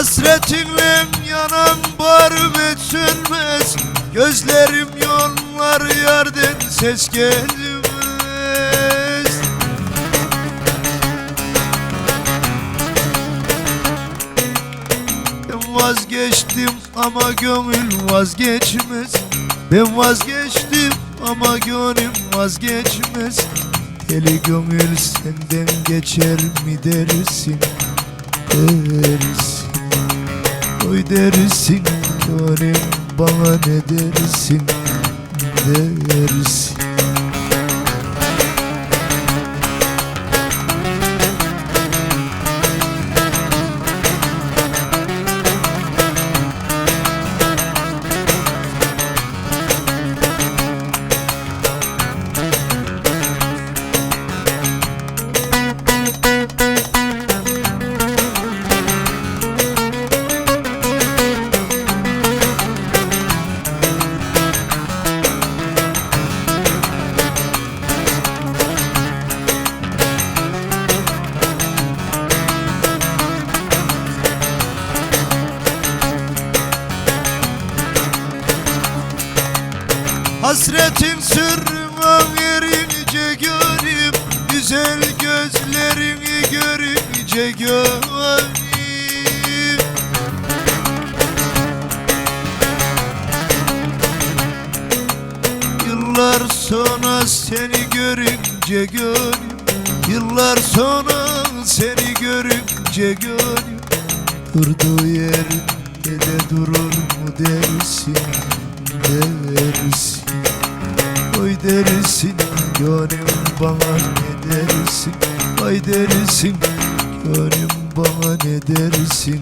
Hasretinle yanan barım sönmez Gözlerim yollar yerden ses gelmez. Ben vazgeçtim ama gönül vazgeçmez. Ben vazgeçtim ama gönlüm vazgeçmez. Deli gönül senden geçer mi dersin? Dersin Oy dersin Gönlüm bana ne dersin Dersin Hasretin sırrına erince görüp Güzel gözlerini görünce gönlüm Yıllar sonra seni görünce gönlüm Yıllar sonra seni görünce gönlüm. Durduğu yerde de durur mu dersin dersin dersin gönlüm bana ne dersin? Ay dersin gönlüm bana ne dersin